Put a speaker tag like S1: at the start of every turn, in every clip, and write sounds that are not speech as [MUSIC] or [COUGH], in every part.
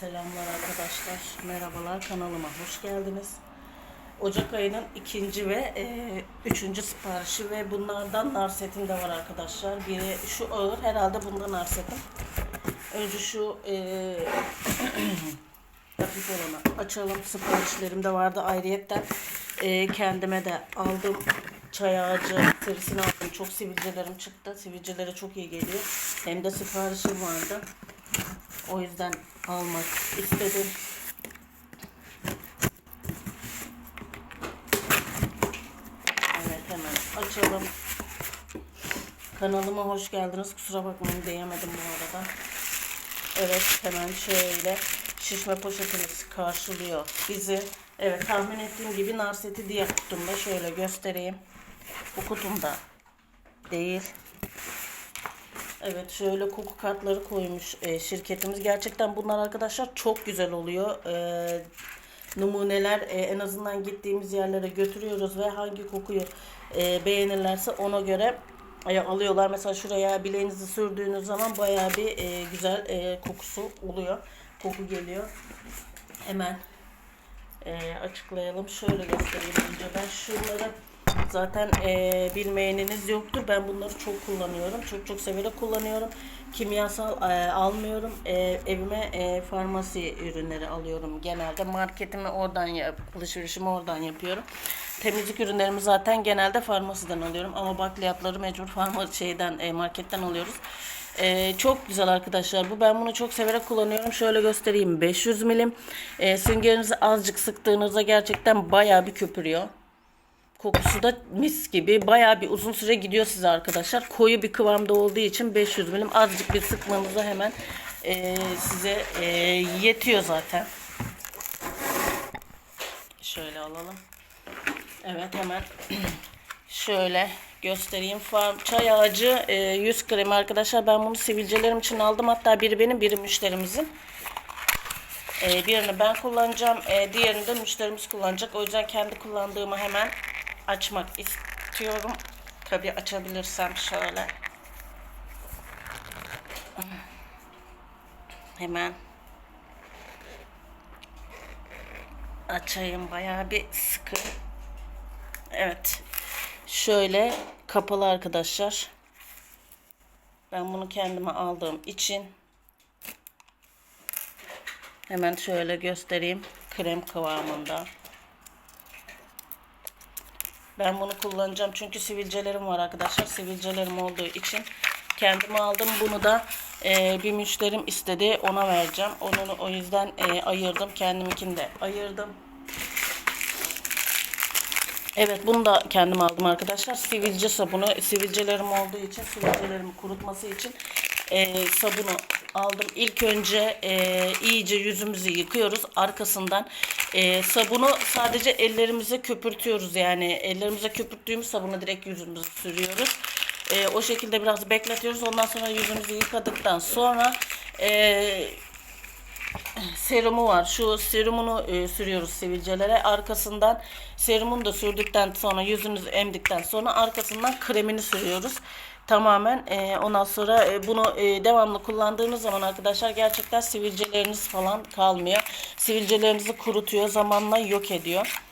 S1: Selamlar arkadaşlar. Merhabalar kanalıma hoş geldiniz. Ocak ayının ikinci ve e, üçüncü siparişi ve bunlardan nar setim de var arkadaşlar. Biri şu ağır herhalde bundan nar setim. Önce şu e, [CLEARS THROAT] hafif olanı açalım. Siparişlerim de vardı ayrıyetten. E, kendime de aldım. Çay ağacı serisini aldım. Çok sivilcelerim çıktı. Sivilcelere çok iyi geliyor. Hem de siparişim vardı. O yüzden almak istedim. Evet hemen açalım. Kanalıma hoş geldiniz. Kusura bakmayın diyemedim bu arada. Evet hemen şöyle şişme poşetimiz karşılıyor bizi. Evet tahmin ettiğim gibi nar seti diye kutumda şöyle göstereyim. Bu kutumda değil. Evet şöyle koku kartları koymuş e, şirketimiz. Gerçekten bunlar arkadaşlar çok güzel oluyor. E, numuneler e, en azından gittiğimiz yerlere götürüyoruz ve hangi kokuyu e, beğenirlerse ona göre e, alıyorlar. Mesela şuraya bileğinizi sürdüğünüz zaman bayağı bir e, güzel e, kokusu oluyor. Koku geliyor. Hemen e, açıklayalım. Şöyle göstereyim önce ben şunları zaten e, bilmeyeniniz yoktur. Ben bunları çok kullanıyorum. Çok çok severek kullanıyorum. Kimyasal e, almıyorum. E, evime e, farmasi ürünleri alıyorum. Genelde marketimi oradan yap, alışverişimi oradan yapıyorum. Temizlik ürünlerimi zaten genelde farmasiden alıyorum ama bakliyatları mecbur farma şeyden e, marketten alıyoruz. Ee, çok güzel arkadaşlar bu. Ben bunu çok severek kullanıyorum. Şöyle göstereyim. 500 milim. Ee, süngerinizi azıcık sıktığınızda gerçekten bayağı bir köpürüyor. Kokusu da mis gibi. Bayağı bir uzun süre gidiyor size arkadaşlar. Koyu bir kıvamda olduğu için 500 milim azıcık bir sıkmanıza hemen e, size e, yetiyor zaten. Şöyle alalım. Evet hemen [CLEARS THROAT] şöyle göstereyim. Farm çay ağacı e, 100 gram arkadaşlar. Ben bunu sivilcelerim için aldım. Hatta biri benim biri müşterimizin. E, birini ben kullanacağım. E, diğerini de müşterimiz kullanacak. O yüzden kendi kullandığımı hemen açmak istiyorum. Tabii açabilirsem şöyle. Hemen açayım. Bayağı bir sıkı. Evet. Şöyle kapalı arkadaşlar. Ben bunu kendime aldığım için hemen şöyle göstereyim. Krem kıvamında. Ben bunu kullanacağım çünkü sivilcelerim var arkadaşlar. Sivilcelerim olduğu için kendime aldım. Bunu da e, bir müşterim istedi. Ona vereceğim. Onu o yüzden e, ayırdım. Kendiminkini de ayırdım. Evet bunu da kendim aldım arkadaşlar. Sivilce sabunu. Sivilcelerim olduğu için sivilcelerimi kurutması için e, sabunu aldım. İlk önce e, iyice yüzümüzü yıkıyoruz. Arkasından e, sabunu sadece ellerimize köpürtüyoruz. Yani ellerimize köpürttüğümüz sabunu direkt yüzümüze sürüyoruz. E, o şekilde biraz bekletiyoruz. Ondan sonra yüzümüzü yıkadıktan sonra e, serumu var. Şu serumunu e, sürüyoruz sivilcelere. Arkasından serumunu da sürdükten sonra yüzünüzü emdikten sonra arkasından kremini sürüyoruz. Tamamen e, ondan sonra e, bunu e, devamlı kullandığınız zaman arkadaşlar gerçekten sivilceleriniz falan kalmıyor. Sivilcelerinizi kurutuyor. Zamanla yok ediyor.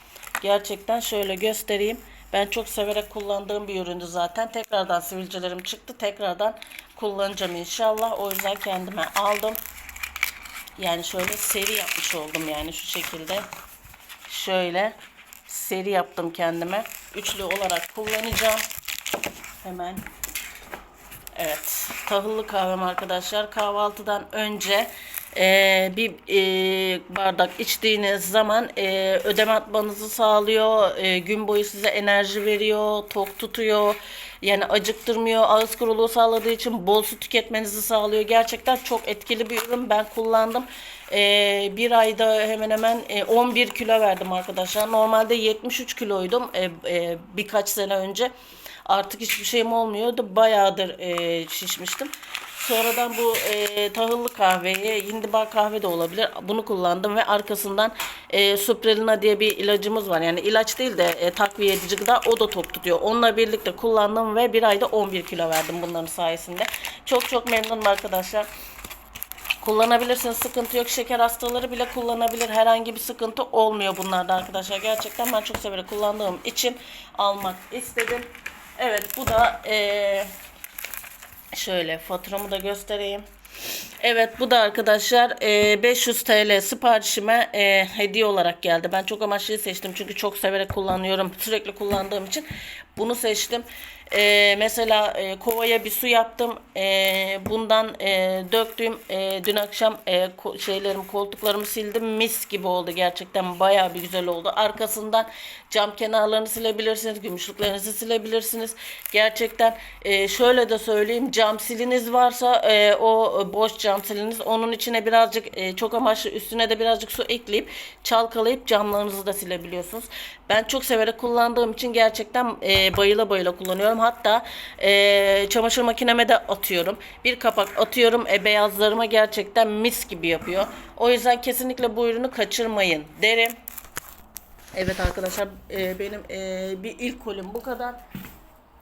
S1: Gerçekten şöyle göstereyim. Ben çok severek kullandığım bir üründü zaten. Tekrardan sivilcelerim çıktı. Tekrardan kullanacağım inşallah. O yüzden kendime aldım. Yani şöyle seri yapmış oldum yani şu şekilde. Şöyle seri yaptım kendime. Üçlü olarak kullanacağım. Hemen. Evet. Tahıllı kahvem arkadaşlar. Kahvaltıdan önce e, bir e, bardak içtiğiniz zaman e, ödem atmanızı sağlıyor. E, gün boyu size enerji veriyor. Tok tutuyor. Yani acıktırmıyor. Ağız kuruluğu sağladığı için bol su tüketmenizi sağlıyor. Gerçekten çok etkili bir ürün. Ben kullandım. E, bir ayda hemen hemen e, 11 kilo verdim arkadaşlar. Normalde 73 kiloydum e, e, birkaç sene önce. Artık hiçbir şeyim olmuyordu. Bayağıdır e, şişmiştim. Sonradan bu e, tahıllı kahveyi, hindibar kahve de olabilir. Bunu kullandım ve arkasından e, Suprelina diye bir ilacımız var. Yani ilaç değil de e, takviye edici gıda o da tok tutuyor. Onunla birlikte kullandım ve bir ayda 11 kilo verdim bunların sayesinde. Çok çok memnunum arkadaşlar Kullanabilirsiniz sıkıntı yok. Şeker hastaları bile kullanabilir. Herhangi bir sıkıntı olmuyor bunlarda arkadaşlar. Gerçekten ben çok severek kullandığım için almak istedim. Evet bu da eee, şöyle faturamı da göstereyim. Evet bu da arkadaşlar eee, 500 TL siparişime eee, hediye olarak geldi. Ben çok amaçlı seçtim çünkü çok severek kullanıyorum. Sürekli kullandığım için bunu seçtim. Eee, mesela kovaya bir su yaptım. Bundan. Eee, dün akşam ko- şeylerim koltuklarımı sildim. Mis gibi oldu gerçekten. Bayağı bir güzel oldu. Arkasından cam kenarlarını silebilirsiniz. Gümüşlüklerinizi silebilirsiniz. Gerçekten şöyle de söyleyeyim. Cam siliniz varsa o boş cam siliniz. Onun içine birazcık eee, çok amaçlı üstüne de birazcık su ekleyip çalkalayıp camlarınızı da silebiliyorsunuz. Ben çok severek kullandığım için gerçekten eee, bayıla bayıla kullanıyorum. Hatta eee, çamaşır makineme de atıyorum. Bir kapak atıyorum. E, beyazlarıma gerçekten mis gibi yapıyor. O yüzden kesinlikle bu ürünü kaçırmayın derim. Evet arkadaşlar e, benim e, bir ilk kolim bu kadar.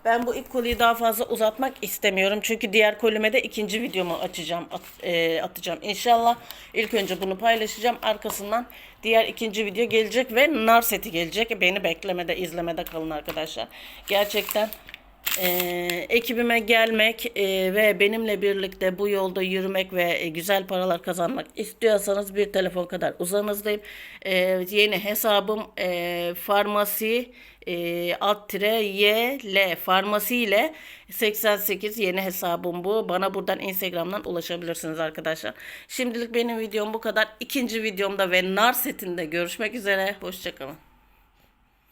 S1: Ben bu ilk koliyi daha fazla uzatmak istemiyorum. Çünkü diğer kolime de ikinci videomu açacağım, at- e, atacağım. İnşallah ilk önce bunu paylaşacağım. Arkasından diğer ikinci video gelecek ve nar seti gelecek. Beni beklemede, izlemede kalın arkadaşlar. Gerçekten e, ekibime gelmek e, ve benimle birlikte bu yolda yürümek ve e, güzel paralar kazanmak istiyorsanız bir telefon kadar uzağınızdayım. E, yeni hesabım e, farmasi e, alt tire y l farmasi ile 88 yeni hesabım bu. Bana buradan Instagram'dan ulaşabilirsiniz arkadaşlar. Şimdilik benim videom bu kadar. İkinci videomda ve nar setinde görüşmek üzere. Hoşçakalın.